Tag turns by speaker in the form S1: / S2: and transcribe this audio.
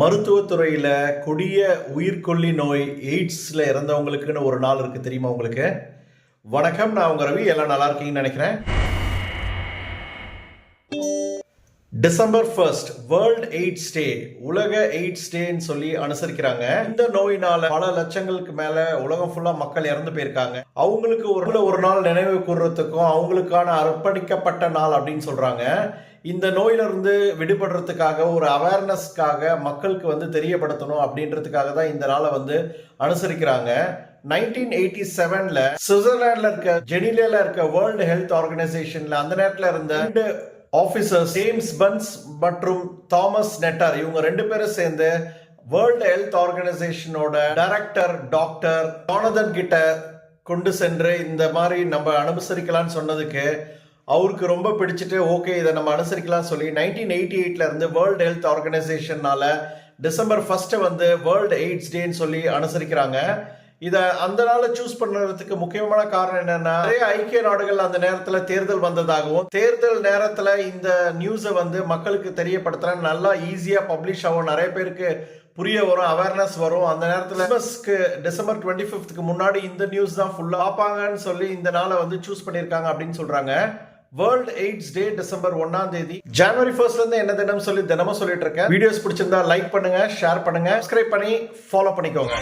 S1: மருத்துவத்துறையில் கொடிய உயிர்கொல்லி நோய் எய்ட்ஸில் இறந்தவங்களுக்குன்னு ஒரு நாள் இருக்குது தெரியுமா உங்களுக்கு? வணக்கம் நான் உங்கள் ரவி. எல்லாம் நல்லா இருக்கீங்கன்னு நினைக்கிறேன். December first world AIDS day உலக எய்ட்ஸ் டேன்னு சொல்லி அனுசரிக்கிறாங்க. இந்த நோயினால பல லட்சங்களுக்கு மேல உலகம் ஃபுல்லா மக்கள் இறந்து போயிருக்காங்க. அவங்களுக்கு ஒரு ஒரு நாள் நினைவு கூறுறதுக்கும் அவங்களுக்கான அர்ப்பணிக்கப்பட்ட நாள் அப்படின்னு சொல்றாங்க. இந்த நோயிலிருந்து விடுபடுறதுக்காக ஒரு அவேர்னஸ்க்காக மக்களுக்கு வந்து தெரியப்படுத்தணும் அப்படின்றதுக்காக தான் இந்த நாளை வந்து அனுசரிக்கிறாங்க. நைன்டீன் எயிட்டி செவன்ல சுவிட்சர்லாண்ட்ல இருக்க ஜெனிலேல இருக்க வேர்ல்டு ஹெல்த் ஆர்கனைசேஷன்ல அந்த நேரத்துல இருந்த ரெண்டு ஆஃபீஸர்ஸ் ஜேம்ஸ் பன்ஸ் மற்றும் தாமஸ் நெட்டர் இவங்க ரெண்டு பேரும் சேர்ந்து வேர்ல்டு ஹெல்த் ஆர்கனைசேஷனோட டைரக்டர் டாக்டர் ஜானதன் கிட்ட கொண்டு சென்று இந்த மாதிரி நம்ம அனுசரிக்கலாம்னு சொன்னதுக்கு அவருக்கு ரொம்ப பிடிச்சிட்டு ஓகே இதை நம்ம அனுசரிக்கலாம் சொல்லி நைன்டீன் எயிட்டி எயிட்ல இருந்து வேர்ல்டு ஹெல்த் ஆர்கனைசேஷன்னால டிசம்பர் ஃபர்ஸ்ட் வந்து வேர்ல்டு எய்ட்ஸ் டேன்னு சொல்லி அனுசரிக்கிறாங்க. இதை அந்த நாளை சூஸ் பண்ணுறதுக்கு முக்கியமான காரணம் என்னன்னா நிறைய ஐக்கிய நாடுகள் அந்த நேரத்தில் தேர்தல் வந்ததாகவும் தேர்தல் நேரத்தில் இந்த நியூஸை வந்து மக்களுக்கு தெரியப்படுத்துற நல்லா ஈஸியாக பப்ளிஷ் ஆகும். நிறைய பேருக்கு புரிய வரும் அவேர்னஸ் வரும். அந்த நேரத்தில் கிறிஸ்மஸ்க்கு டிசம்பர் டுவெண்ட்டி ஃபிஃப்த்துக்கு முன்னாடி இந்த நியூஸ் தான் ஃபுல்லாக பார்ப்பாங்கன்னு சொல்லி இந்த நாளை வந்து சூஸ் பண்ணியிருக்காங்க அப்படின்னு சொல்கிறாங்க வேர்ல்ட் எய்ட்ஸ் டே டிசம்பர் ஒன்னாம் தேதி. ஜனவரி ஃபர்ஸ்ட்ல இருந்து என்ன தினம் சொல்லி தினமும் சொல்லிட்டு இருக்கேன். வீடியோஸ் பிடிச்சிருந்தா லைக் பண்ணுங்க ஷேர் பண்ணுங்க சப்ஸ்கிரைப் பண்ணி ஃபாலோ பண்ணிக்கோங்க.